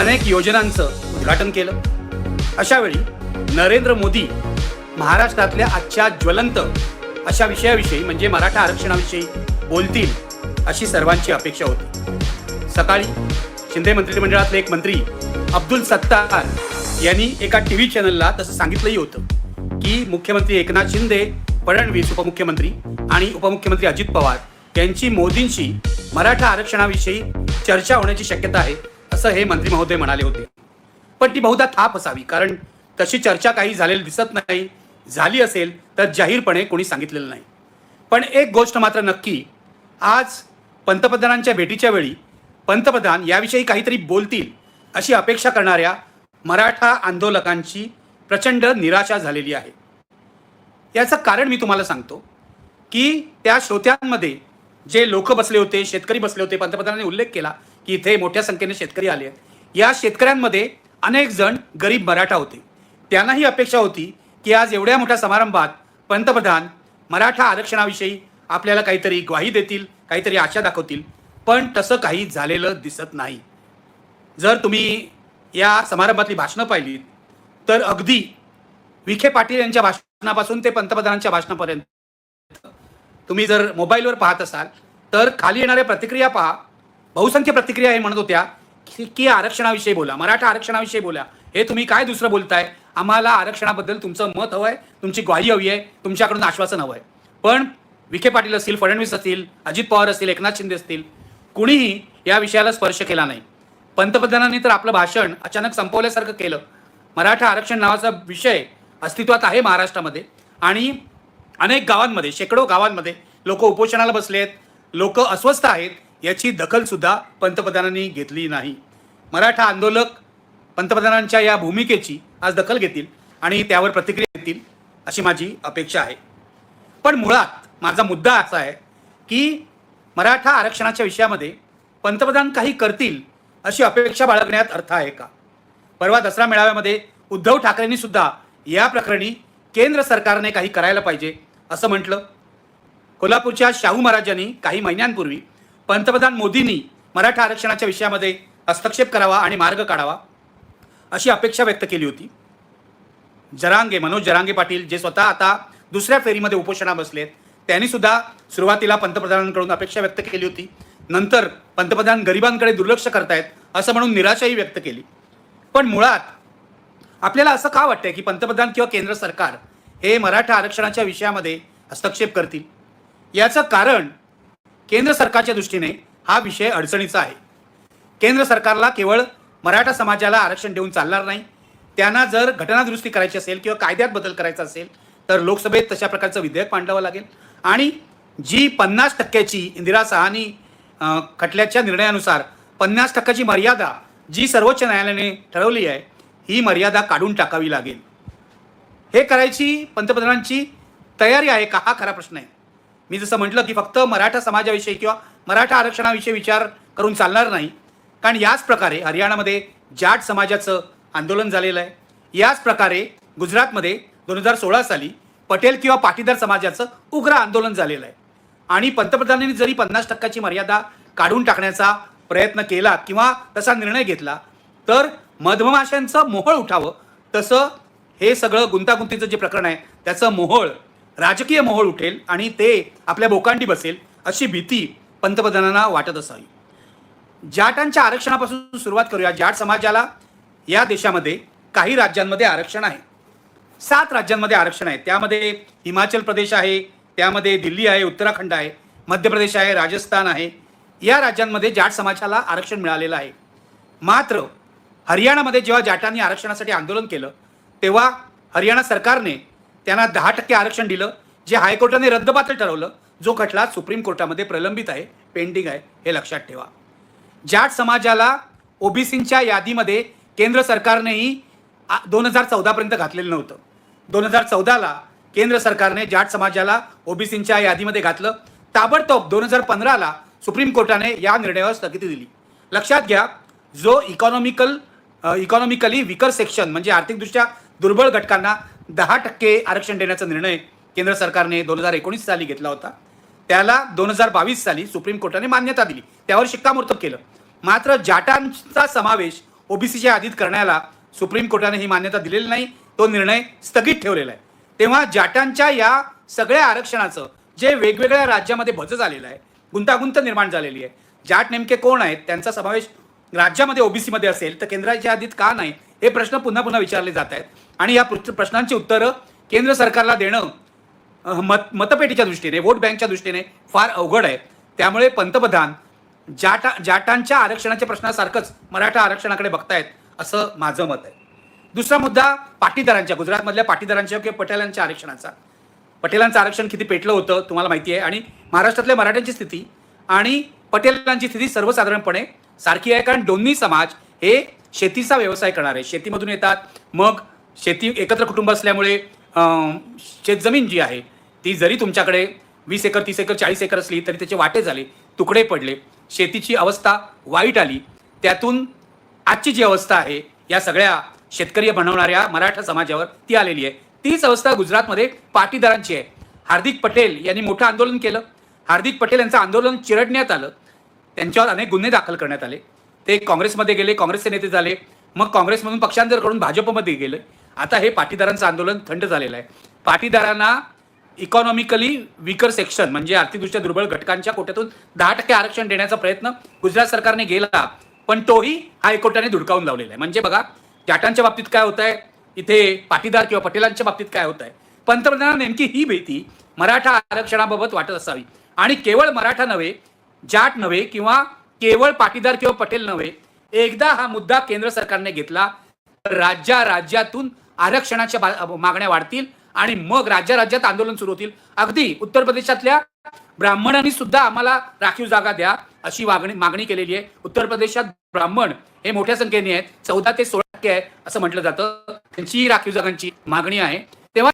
अनेक योजनांचं उद्घाटन केलं. अशा वेळी नरेंद्र मोदी महाराष्ट्रातल्या आजच्या ज्वलंत अशा विषयाविषयी म्हणजे मराठा आरक्षणाविषयी बोलतील अशी सर्वांची अपेक्षा होती. सकाळी शिंदे मंत्रिमंडळातले एक मंत्री अब्दुल सत्तार यांनी एका टी व्ही चॅनलला तसं सांगितलंही होतं की मुख्यमंत्री एकनाथ शिंदे फडणवीस उपमुख्यमंत्री आणि उपमुख्यमंत्री अजित पवार यांची मोदींशी मराठा आरक्षणाविषयी चर्चा होण्याची शक्यता आहे. असं हे मंत्री महोदय म्हणाले होते. पण ती बहुधा थाप असावी कारण तशी चर्चा काही झालेली दिसत नाही. झाली असेल तर जाहीरपणे कोणी सांगितलेलं नाही. पण एक गोष्ट मात्र नक्की आज पंतप्रधानांच्या भेटीच्या वेळी पंतप्रधान याविषयी काहीतरी बोलतील अशी अपेक्षा करणाऱ्या मराठा आंदोलकांची प्रचंड निराशा झालेली आहे. याचं कारण मी तुम्हाला सांगतो की त्या श्रोत्यांमध्ये जे लोक बसले होते शेतकरी बसले होते पंतप्रधानांनी उल्लेख केला की इथे मोठ्या संख्येने शेतकरी आले आहेत. या शेतकऱ्यांमध्ये अनेक जण गरीब मराठा होते. त्यांनाही अपेक्षा होती की आज एवढ्या मोठ्या समारंभात पंतप्रधान मराठा आरक्षणाविषयी आपल्याला काहीतरी ग्वाही देतील काहीतरी आशा दाखवतील. पण तसं काही झालेलं दिसत नाही. जर तुम्ही या समारंभातली भाषणं पाहिली तर अगदी विखे पाटील यांच्या भाषणापासून ते पंतप्रधानांच्या भाषणापर्यंत. तुम्ही जर मोबाईलवर पाहत असाल तर खाली येणाऱ्या प्रतिक्रिया पहा. बहुसंख्य प्रतिक्रिया हे म्हणत होत्या की की आरक्षणाविषयी बोला मराठा आरक्षणाविषयी बोला. हे तुम्ही काय दुसरं बोलताय? आम्हाला आरक्षणाबद्दल तुमचं मत हवं आहे तुमची ग्वाही हवी आहे तुमच्याकडून आश्वासन हवं आहे पण विखे पाटील असतील फडणवीस असतील अजित पवार असतील एकनाथ शिंदे असतील कुणीही या विषयाला स्पर्श केला नाही. पंतप्रधानांनी तर आपलं भाषण अचानक संपवल्यासारखं केलं. मराठा आरक्षण नावाचा विषय अस्तित्वात आहे महाराष्ट्रामध्ये आणि अनेक गावांमध्ये शेकडो गावांमध्ये लोक उपोषणाला बसले आहेत लोक अस्वस्थ आहेत याची दखलसुद्धा पंतप्रधानांनी घेतली नाही. मराठा आंदोलक पंतप्रधानांच्या या भूमिकेची आज दखल घेतील आणि त्यावर प्रतिक्रिया देतील अशी माझी अपेक्षा आहे. पण मुळात माझा मुद्दा असा आहे की मराठा आरक्षणाच्या विषयामध्ये पंतप्रधान काही करतील अशी अपेक्षा बाळगण्यात अर्थ आहे का? परवा दसरा मेळाव्यामध्ये उद्धव ठाकरेंनी सुद्धा या प्रकरणी केंद्र सरकारने काही करायला पाहिजे असं म्हटलं. कोल्हापूरच्या शाहू महाराजांनी काही महिन्यांपूर्वी पंतप्रधान मोदींनी मराठा आरक्षणाच्या विषयामध्ये हस्तक्षेप करावा आणि मार्ग काढावा अशी अपेक्षा व्यक्त केली होती. जरांगे मनोज जरांगे पाटील जे स्वतः आता दुसऱ्या फेरीमध्ये उपोषणा बसलेत त्यांनी सुद्धा सुरुवातीला पंतप्रधानांकडून अपेक्षा व्यक्त केली होती. नंतर पंतप्रधान गरिबांकडे दुर्लक्ष करतायत असं म्हणून निराशाही व्यक्त केली. पण मुळात आपल्याला असं का वाटतंय की पंतप्रधान किंवा केंद्र सरकार हे मराठा आरक्षणाच्या विषयामध्ये हस्तक्षेप करतील? याचं कारण केंद्र सरकारच्या दृष्टीने हा विषय अडचणीचा आहे. केंद्र सरकारला केवळ मराठा समाजाला आरक्षण देऊन चालणार नाही. त्यांना जर घटनादुरुस्ती करायची असेल किंवा कायद्यात बदल करायचा असेल तर लोकसभेत तशा प्रकारचं विधेयक मांडावं लागेल. आणि जी पन्नास टक्क्याची इंदिरा सहानी खटल्याच्या निर्णयानुसार पन्नास टक्क्याची मर्यादा जी सर्वोच्च न्यायालयाने ठरवली आहे ही मर्यादा काढून टाकावी लागेल. हे करायची पंतप्रधानांची तयारी आहे का? हा खरा प्रश्न आहे. मी जसं म्हटलं की फक्त मराठा समाजाविषयी किंवा मराठा आरक्षणाविषयी विचार करून चालणार नाही. कारण याच प्रकारे हरियाणामध्ये जाट समाजाचं आंदोलन झालेलं आहे. याच प्रकारे गुजरातमध्ये दोन हजार सोळा साली पटेल किंवा पाटीदार समाजाचं उग्र आंदोलन झालेलं आहे. आणि पंतप्रधानांनी जरी पन्नास टक्क्याची मर्यादा काढून टाकण्याचा प्रयत्न केला किंवा तसा निर्णय घेतला तर मधमाशांचं मोहळ उठावं तसं हे सगळं गुंतागुंतीचं जे प्रकरण आहे त्याचं मोहळ राजकीय मोहळ उठेल आणि ते आपल्या बोकांडी बसेल अशी भीती पंतप्रधानांना वाटत असावी. जाटांच्या आरक्षणापासून सुरुवात करूया. जाट समाजाला या देशामध्ये काही राज्यांमध्ये आरक्षण आहे. सात राज्यांमध्ये आरक्षण आहे. त्यामध्ये हिमाचल प्रदेश आहे त्यामध्ये दिल्ली आहे उत्तराखंड आहे मध्य प्रदेश आहे राजस्थान आहे. या राज्यांमध्ये जाट समाजाला आरक्षण मिळालेलं आहे. मात्र हरियाणामध्ये जेव्हा जाटांनी आरक्षणासाठी आंदोलन केलं तेव्हा हरियाणा सरकारने त्यांना दहा टक्के आरक्षण दिलं जे हायकोर्टाने रद्दबातल ठरवलं जो खटला सुप्रीम कोर्टामध्ये प्रलंबित आहे पेंडिंग आहे हे लक्षात ठेवा. जाट समाजाला ओबीसींच्या यादीमध्ये केंद्र सरकारनेही दोन हजार चौदापर्यंत घातलेलं नव्हतं. दोन हजार चौदाला केंद्र सरकारने जाट समाजाला ओबीसींच्या यादीमध्ये घातलं. ताबडतोब दोन हजार पंधराला सुप्रीम कोर्टाने या निर्णयावर स्थगिती दिली. लक्षात घ्या जो इकॉनॉमिकल इकॉनॉमिकली विकर सेक्शन म्हणजे आर्थिकदृष्ट्या दुर्बळ घटकांना दहा टक्के आरक्षण देण्याचा निर्णय केंद्र सरकारने दोन हजार एकोणीस साली घेतला होता. त्याला दोन हजार बावीस साली सुप्रीम कोर्टाने मान्यता दिली. त्यावर शिक्कामोर्तब केलं. मात्र जाटांचा समावेश ओबीसीच्या यादीत करण्याला सुप्रीम कोर्टाने ही मान्यता दिलेली नाही. तो निर्णय स्थगित ठेवलेला आहे. तेव्हा जाटांच्या या सगळ्या आरक्षणाचं जे वेगवेगळ्या राज्यामध्ये भज झालेलं आहे गुंतागुंत निर्माण झालेली आहे जाट नेमके कोण आहेत त्यांचा समावेश राज्यामध्ये ओबीसीमध्ये असेल तर केंद्राच्या यादीत का नाही हे प्रश्न पुन्हा पुन्हा विचारले जात आहेत. आणि या पृ- प्रश्नांची उत्तरं केंद्र सरकारला देणं मत मतपेटीच्या दृष्टीने वोट बँकच्या दृष्टीने फार अवघड आहे. त्यामुळे पंतप्रधान जाटा जाटांच्या आरक्षणाच्या प्रश्नासारखंच मराठा आरक्षणाकडे बघतायत असं माझं मत आहे. दुसरा मुद्दा पाटीदारांच्या गुजरातमधल्या पाटीदारांच्या किंवा पटेलांच्या आरक्षणाचा. पटेलांचं आरक्षण किती पेटलं होतं तुम्हाला माहिती आहे आणि महाराष्ट्रातल्या मराठ्यांची स्थिती आणि पटेलांची स्थिती सर्वसाधारणपणे सारखी आहे कारण दोन्ही समाज हे शेतीचा व्यवसाय करणार आहे शेतीमधून येतात मग शेती एकत्र कुटुंब असल्यामुळे शेतजमीन जी आहे ती जरी तुमच्याकडे वीस एकर तीस एकर चाळीस एकर असली तरी त्याचे वाटे झाले तुकडे पडले शेतीची अवस्था वाईट आली त्यातून आजची जी अवस्था आहे या सगळ्या शेतकरी बनवणाऱ्या मराठा समाजावर ती आलेली आहे. तीच अवस्था गुजरातमध्ये पाटीदारांची आहे. हार्दिक पटेल यांनी मोठं आंदोलन केलं. हार्दिक पटेल यांचं आंदोलन चिरडण्यात आलं. त्यांच्यावर अनेक गुन्हे दाखल करण्यात आले. ते काँग्रेसमध्ये गेले काँग्रेसचे नेते झाले. मग काँग्रेसमधून पक्षांतर करून भाजपमध्ये गेले. आता हे पाटीदारांचं आंदोलन थंड झालेलं आहे. पाटीदारांना इकॉनॉमिकली विकर सेक्शन म्हणजे आर्थिकदृष्ट्या दुर्बळ घटकांच्या कोट्यातून दहा टक्के आरक्षण देण्याचा प्रयत्न गुजरात सरकारने केला. पण तोही हायकोर्टाने धुडकावून लावलेला आहे. म्हणजे बघा जाटांच्या बाबतीत काय होत आहे इथे पाटीदार किंवा पटेलांच्या बाबतीत काय होत आहे पंतप्रधानांना नेमकी ही भीती मराठा आरक्षणाबाबत वाटत असावी. आणि केवळ मराठा नव्हे जाट नव्हे किंवा केवळ पाटीदार किंवा पटेल नव्हे एकदा हा मुद्दा केंद्र सरकारने घेतला तर राज्या राज्यातून आरक्षणाच्या मागण्या वाढतील आणि मग राज्या राज्यात आंदोलन सुरू होतील. अगदी उत्तर प्रदेशातल्या ब्राह्मणांनी सुद्धा आम्हाला राखीव जागा द्या अशी मागणी मागणी केलेली आहे. उत्तर प्रदेशात ब्राह्मण हे मोठ्या संख्येने आहेत. चौदा ते सोळा टक्के आहे असं म्हटलं जातं. त्यांची राखीव जागांची मागणी आहे. तेव्हा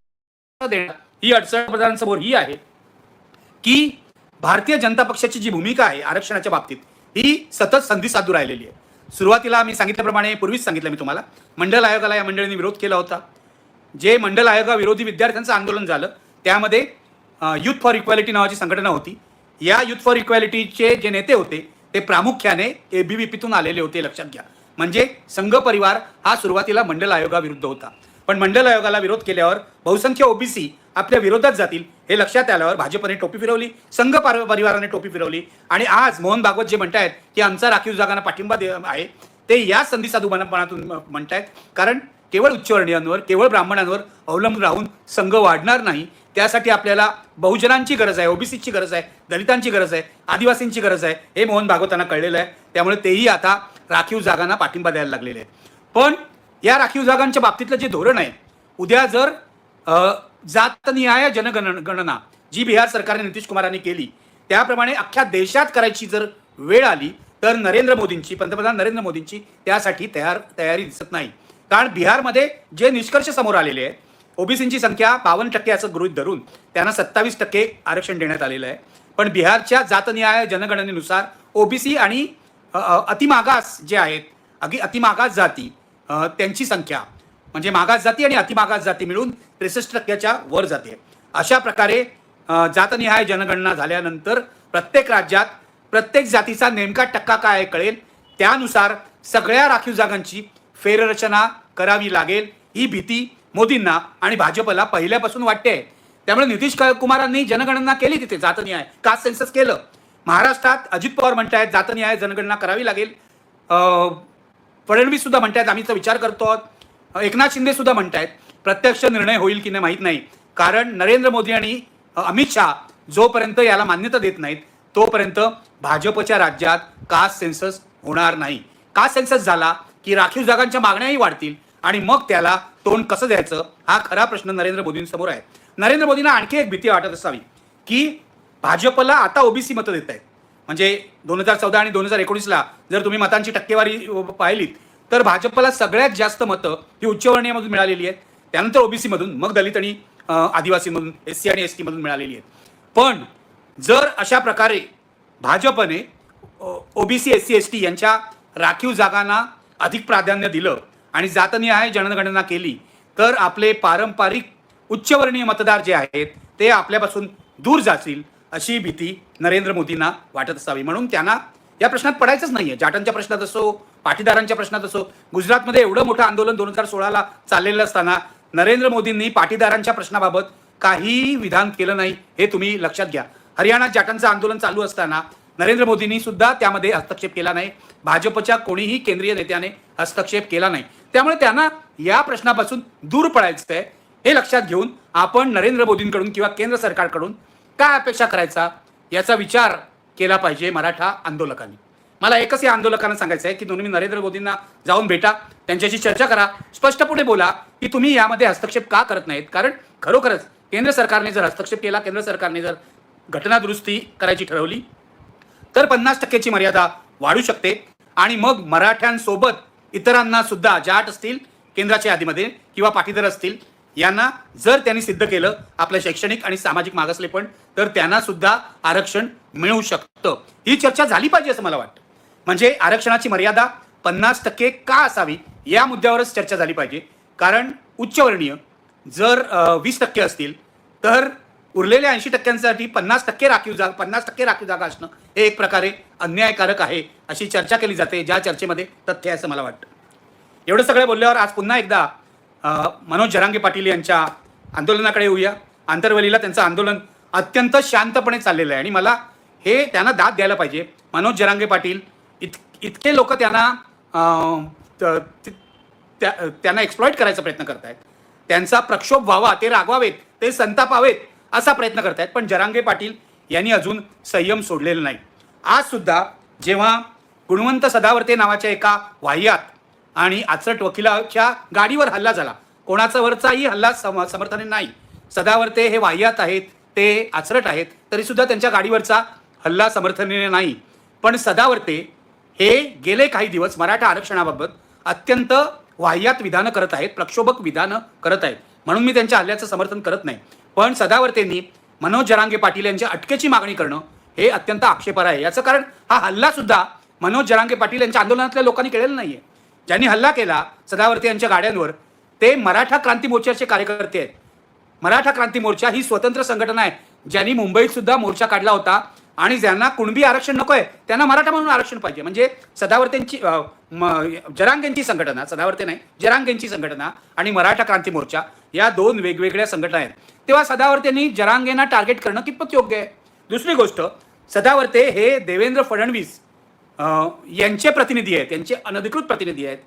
ही अडचण प्रधानांसमोर ही आहे की भारतीय जनता पक्षाची जी भूमिका आहे आरक्षणाच्या बाबतीत ही सतत संधी साधू राहिलेली आहे. सुरुवातीला मी सांगितल्याप्रमाणे पूर्वीच सांगितलं मी तुम्हाला मंडल आयोगाला या मंडळींनी विरोध केला होता. जे मंडल आयोगाविरोधी विद्यार्थ्यांचं आंदोलन झालं त्यामध्ये युथ फॉर इक्वॅलिटी नावाची संघटना होती. या युथ फॉर इक्वॅलिटीचे जे नेते होते ते प्रामुख्याने एबीव्हीपीतून आलेले होते लक्षात घ्या. म्हणजे संघ परिवार हा सुरुवातीला मंडल आयोगाविरुद्ध होता. पण मंडल आयोगाला विरोध केल्यावर बहुसंख्य ओबीसी आपल्या विरोधात जातील हे लक्षात आल्यावर भाजपने टोपी फिरवली संघ परिवाराने टोपी फिरवली आणि आज मोहन भागवत जे म्हणतायत की आमचा राखीव जागांना पाठिंबा दे आहे ते या संधी साधूपणातून म्हणतायत. कारण केवळ उच्चवर्णीयांवर केवळ ब्राह्मणांवर अवलंबून राहून संघ वाढणार नाही त्यासाठी आपल्याला बहुजनांची गरज आहे ओबीसीची गरज आहे दलितांची गरज आहे आदिवासींची गरज आहे हे मोहन भागवतांना कळलेलं आहे. त्यामुळे तेही आता राखीव जागांना पाठिंबा द्यायला लागलेले आहेत. पण या राखीव जागांच्या बाबतीतलं जे धोरण आहे उद्या जर जातनिहाय जनगण गणना जी बिहार सरकारने नितीश कुमारांनी केली त्याप्रमाणे अख्ख्या देशात करायची जर वेळ आली तर नरेंद्र मोदींची पंतप्रधान नरेंद्र मोदींची त्यासाठी तयार तयारी दिसत नाही. कारण बिहारमध्ये जे निष्कर्ष समोर आलेले आहेत ओबीसींची संख्या बावन्न टक्के असं गृहीत धरून त्यांना सत्तावीस टक्के आरक्षण देण्यात आलेलं आहे. पण बिहारच्या जातनिहाय जनगणनेनुसार ओबीसी आणि अतिमागास जे आहेत अगदी अतिमागास जाती त्यांची संख्या म्हणजे मागास जाती आणि अतिमागास जाती मिळून त्रेसष्ट टक्क्याच्या वर जाते. अशा प्रकारे जातनिहाय जनगणना झाल्यानंतर प्रत्येक राज्यात प्रत्येक जातीचा नेमका टक्का काय आहे कळेल. त्यानुसार सगळ्या राखीव जागांची फेररचना करावी लागेल. ही भीती मोदींना आणि भाजपला पहिल्यापासून वाटते आहे. त्यामुळे नितीश कुमारांनी जनगणना केली तिथे जातनिहाय कास्ट सेन्सस केलं? महाराष्ट्रात अजित पवार म्हणतायत जातनिहाय जनगणना करावी लागेल. फडणवीस सुद्धा म्हणतायत आम्ही विचार करतो आहोत एकनाथ शिंदे सुद्धा म्हणतायत. प्रत्यक्ष निर्णय होईल की नाही माहीत नाही. कारण नरेंद्र मोदी आणि अमित शहा जोपर्यंत याला मान्यता देत नाहीत तोपर्यंत भाजपच्या राज्यात कास्ट सेन्सस होणार नाही. कास्ट सेन्सस झाला की राखीव जागांच्या मागण्याही वाढतील आणि मग त्याला तोंड कसं द्यायचं हा खरा प्रश्न नरेंद्र मोदींसमोर आहे. नरेंद्र मोदींना आणखी एक भीती वाटत असावी की भाजपला आता ओबीसी मतं देत आहेत. म्हणजे दोन हजार चौदा आणि दोन हजार एकोणीसला जर तुम्ही मतांची टक्केवारी पाहिलीत तर भाजपला सगळ्यात जास्त मतं ही उच्चवर्णीयमधून मिळालेली आहेत. त्यानंतर ओबीसीमधून मग दलित आणि आदिवासीमधून एस सी आणि एस टीमधून मिळालेली आहेत. पण जर अशा प्रकारे भाजपने OBC S C S T यांच्या राखीव जागांना अधिक प्राधान्य दिलं आणि जातनिहाय जनगणना केली तर आपले पारंपरिक उच्चवर्णीय मतदार जे आहेत ते आपल्यापासून दूर जातील अशी भीती नरेंद्र मोदींना वाटत असावी. म्हणून त्यांना या प्रश्नात पडायचंच नाहीये. जाटांच्या प्रश्नात असो पाटीदारांच्या प्रश्नात असो गुजरातमध्ये एवढं मोठं आंदोलन दोन हजार सोळाला चाललेलं असताना नरेंद्र मोदींनी पाटीदारांच्या प्रश्नाबाबत काहीही विधान केलं नाही हे तुम्ही लक्षात घ्या. हरियाणात जाटांचं आंदोलन चालू असताना नरेंद्र मोदींनी सुद्धा त्यामध्ये हस्तक्षेप केला नाही. भाजपच्या कोणीही केंद्रीय नेत्याने हस्तक्षेप केला नाही. त्यामुळे त्यांना या प्रश्नापासून दूर पडायचं आहे हे लक्षात घेऊन आपण नरेंद्र मोदींकडून किंवा केंद्र सरकारकडून काय अपेक्षा करायचा याचा विचार केला पाहिजे मराठा आंदोलकांनी. मला एकच या आंदोलकांना सांगायचं आहे की तुम्ही नरेंद्र मोदींना जाऊन भेटा त्यांच्याशी चर्चा करा स्पष्टपणे बोला की तुम्ही यामध्ये हस्तक्षेप का करत नाहीत? कारण खरोखरच केंद्र सरकारने जर हस्तक्षेप केला केंद्र सरकारने जर घटना दुरुस्ती करायची ठरवली तर पन्नास टक्क्याची मर्यादा वाढू शकते आणि मग मराठ्यांसोबत इतरांना सुद्धा जाट असतील केंद्राच्या यादीमध्ये किंवा पाटीदार असतील यांना जर त्यांनी सिद्ध केलं आपलं शैक्षणिक आणि सामाजिक मागासलेपण तर त्यांना सुद्धा आरक्षण मिळू शकतं. ही चर्चा झाली पाहिजे असं मला वाटतं. म्हणजे आरक्षणाची मर्यादा पन्नास टक्के का असावी या मुद्द्यावरच चर्चा झाली पाहिजे. कारण उच्चवर्णीय जर वीस टक्के असतील तर उरलेल्या ऐंशी टक्क्यांसाठी पन्नास टक्के राखीव जागा पन्नास टक्के राखीव जागा असणं हे एक प्रकारे अन्यायकारक आहे अशी चर्चा केली जाते ज्या चर्चेमध्ये तथ्य आहे असं मला वाटतं. एवढं सगळं बोलल्यावर आज पुन्हा एकदा मनोज जरांगे पाटील यांच्या आंदोलनाकडे येऊया. आंतरवलीला त्यांचं आंदोलन अत्यंत शांतपणे चाललेलं आहे आणि मला हे त्यांना दाद द्यायला पाहिजे. मनोज जरांगे पाटील इतके लोक त्यांना त- त्या त्यांना एक्सप्लॉइट करायचा प्रयत्न करतायत. त्यांचा प्रक्षोभ व्हावा ते रागवावेत ते संतापावेत असा प्रयत्न करतायत. पण जरांगे पाटील यांनी अजून संयम सोडलेला नाही. आज सुद्धा जेव्हा गुणवंत सदावर्ते नावाच्या एका वाह्यात आणि आचट वकिलाच्या गाडीवर हल्ला झाला कोणाचा वरचाही हल्ला सम समर्थने नाही. सदावर्ते हे वाह्यात आहेत ते आचरट आहेत तरीसुद्धा त्यांच्या गाडीवरचा हल्ला समर्थनीने नाही. पण सदावर्ते हे गेले काही दिवस मराठा आरक्षणाबाबत अत्यंत वाह्यात विधानं करत आहेत प्रक्षोभक विधानं करत आहेत. म्हणून मी त्यांच्या हल्ल्याचं समर्थन करत नाही. पण सदावर्तेंनी मनोज जरांगे पाटील यांच्या अटकेची मागणी करणं हे अत्यंत आक्षेपार आहे. याचं कारण हा हल्ला सुद्धा मनोज जरांगे पाटील यांच्या आंदोलनातल्या लोकांनी केलेला नाहीये. ज्यांनी हल्ला केला सदावर्ते यांच्या गाड्यांवर ते मराठा क्रांती मोर्चाचे कार्यकर्ते आहेत. मराठा क्रांती मोर्चा ही स्वतंत्र संघटना आहे. ज्यांनी मुंबईत सुद्धा मोर्चा काढला होता. आणि ज्यांना कुणबी आरक्षण नको आहे त्यांना मराठा म्हणून आरक्षण पाहिजे. म्हणजे सदावर्तेंची जरांगेंची संघटना सदावर्ते नाही जरांगेंची संघटना आणि मराठा क्रांती मोर्चा या दोन वेगवेगळ्या संघटना आहेत. तेव्हा सदावर्तेंनी जरांगेंना टार्गेट करणं कितपत योग्य आहे? दुसरी गोष्ट सदावर्ते हे देवेंद्र फडणवीस यांचे प्रतिनिधी आहेत यांचे अनधिकृत प्रतिनिधी आहेत.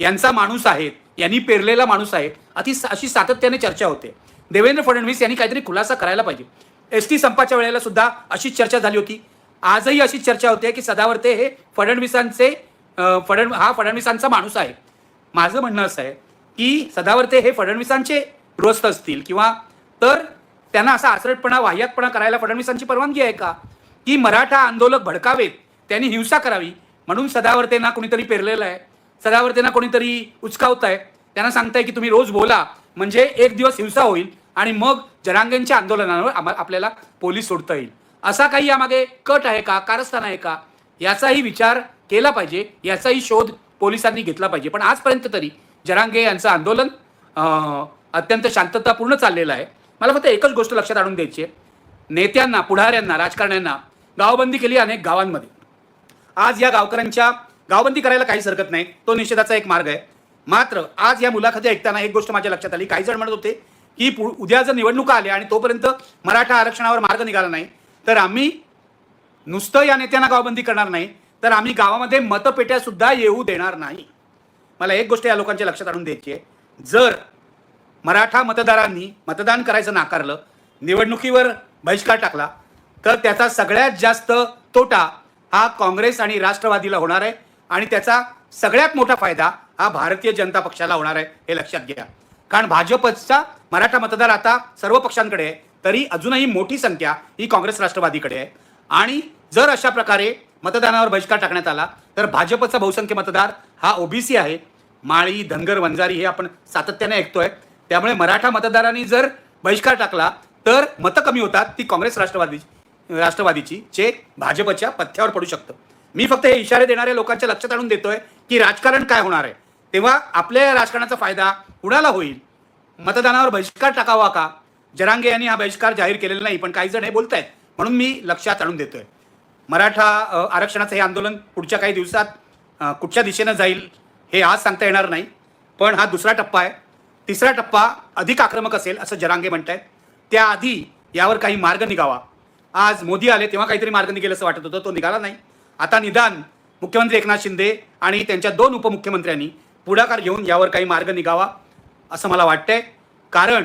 यांचा माणूस आहेत यांनी पेरलेला माणूस आहे अति अशी सातत्याने चर्चा होते. देवेंद्र फडणवीस यांनी काहीतरी खुलासा करायला पाहिजे. एस टी संपाच्या वेळेला सुद्धा अशीच चर्चा झाली होती. आजही अशी चर्चा होते की सदावर्ते हे फडणवीसांचे फडण हा फडणवीसांचा माणूस आहे. माझं म्हणणं असं आहे की सदावर्ते हे फडणवीसांचे गृहस्थ असतील किंवा तर त्यांना असा आसरटपणा वाह्यातपणा करायला फडणवीसांची परवानगी आहे का? की मराठा आंदोलक भडकावेत त्यांनी हिंसा करावी म्हणून सदावर्तेंना कोणीतरी पेरलेलं आहे. सदावर्तेंना कोणीतरी उचकावत आहे त्यांना सांगताय की तुम्ही रोज बोला म्हणजे एक दिवस हिंसा होईल. आणि मग जरांगेंच्या आंदोलनावर आम्हाला आपल्याला पोलीस सोडता येईल. असा काही यामागे कट आहे का? कारस्थान आहे का? याचाही विचार केला पाहिजे. याचाही शोध पोलिसांनी घेतला पाहिजे. पण आजपर्यंत तरी जरांगे यांचं आंदोलन अत्यंत शांततापूर्ण चाललेलं आहे. मला फक्त एकच गोष्ट लक्षात आणून द्यायची आहे. नेत्यांना पुढाऱ्यांना राजकारण्यांना गावबंदी केली अनेक गावांमध्ये. आज या गावकऱ्यांच्या गावबंदी करायला काहीच हरकत नाही. तो निषेधाचा एक मार्ग आहे. मात्र आज या मुलाखती ऐकताना एक गोष्ट माझ्या लक्षात आली. काही जण म्हणत होते की पु- उद्या जर निवडणुका आल्या आणि तोपर्यंत मराठा आरक्षणावर मार्ग निघाला नाही तर आम्ही नुसतं या नेत्यांना गावबंदी करणार नाही तर आम्ही गावामध्ये मतपेट्या सुद्धा येऊ देणार नाही. मला एक गोष्ट या लोकांच्या लक्षात आणून द्यायची आहे. जर मराठा मतदारांनी मतदान करायचं नाकारलं निवडणुकीवर बहिष्कार टाकला तर त्याचा सगळ्यात जास्त तोटा हा काँग्रेस आणि राष्ट्रवादीला होणार आहे आणि त्याचा सगळ्यात मोठा फायदा हा भारतीय जनता पक्षाला होणार आहे हे लक्षात घ्या. कारण भाजपचा मराठा मतदार आता सर्व पक्षांकडे आहे तरी अजूनही मोठी संख्या ही काँग्रेस राष्ट्रवादीकडे आहे. आणि जर अशा प्रकारे मतदानावर बहिष्कार टाकण्यात आला तर भाजपचा बहुसंख्य मतदार हा ओबीसी आहे. माळी धनगर वंजारी हे आपण सातत्याने ऐकतोय. त्यामुळे मराठा मतदारांनी जर बहिष्कार टाकला तर मतं कमी होतात ती काँग्रेस राष्ट्रवादी राष्ट्रवादीची जे भाजपच्या पथ्यावर पडू शकतं. मी फक्त हे इशारे देणाऱ्या लोकांच्या लक्षात आणून देतोय की राजकारण काय होणार आहे. तेव्हा आपल्या या राजकारणाचा फायदा कुणाला होईल? मतदानावर बहिष्कार टाकावा का? जरांगे यांनी हा बहिष्कार जाहीर केलेला नाही पण काही जण हे बोलत आहेत म्हणून मी लक्षात आणून देतोय. मराठा आरक्षणाचं हे आंदोलन पुढच्या काही दिवसात कुठच्या दिशेनं जाईल हे आज सांगता येणार नाही. पण हा दुसरा टप्पा आहे. तिसरा टप्पा अधिक आक्रमक असेल असं जरांगे म्हणत आहेत त्याआधी यावर काही मार्ग निघावा. आज मोदी आले तेव्हा काहीतरी मार्ग निघेल असं वाटत होतं तो निघाला नाही. आता निदान मुख्यमंत्री एकनाथ शिंदे आणि त्यांच्या दोन उपमुख्यमंत्र्यांनी पुढाकार घेऊन यावर काही मार्ग निघावा असं मला वाटतंय. कारण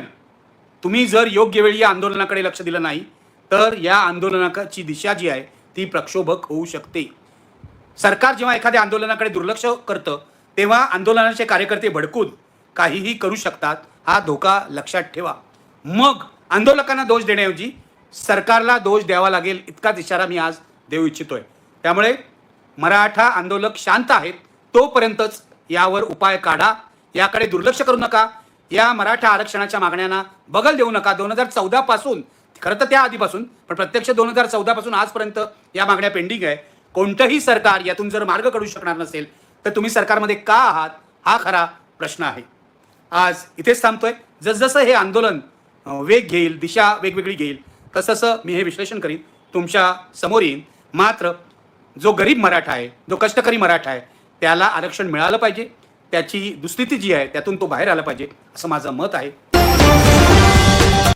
तुम्ही जर योग्य वेळी या आंदोलनाकडे लक्ष दिलं नाही तर या आंदोलनाची दिशा जी आहे ती प्रक्षोभक होऊ शकते. सरकार जेव्हा एखाद्या आंदोलनाकडे दुर्लक्ष करतं तेव्हा आंदोलनाचे कार्यकर्ते भडकून काहीही करू शकतात हा धोका लक्षात ठेवा. मग आंदोलकांना दोष देण्याऐवजी सरकारला दोष द्यावा लागेल इतकाच इशारा मी आज देऊ इच्छितोय. त्यामुळे मराठा आंदोलक शांत आहेत तोपर्यंतच यावर उपाय काढा. याकडे दुर्लक्ष करू नका. या मराठा आरक्षणाच्या मागण्यांना बगल देऊ नका. दोन हजार चौदा पासून खरं तर त्या आधीपासून पण प्रत्यक्ष दोन हजार चौदा पासून आजपर्यंत या मागण्या पेंडिंग आहे. कोणतंही सरकार यातून जर मार्ग काढू शकणार नसेल तर तुम्ही सरकारमध्ये का आहात? हा खरा प्रश्न आहे. आज इथेच थांबतोय. जसजसं हे आंदोलन वेग घेईल दिशा वेगवेगळी घेईल तसंसं मी हे विश्लेषण करीन. तुमच्यासमोर येईन. मात्र जो गरीब मराठा आहे जो कष्टकरी मराठा आहे त्याला आरक्षण मिळालं पाहिजे. त्याची दुस्थिती जी आहे त्यातून तो बाहेर आला पाहिजे असं माझं मत आहे.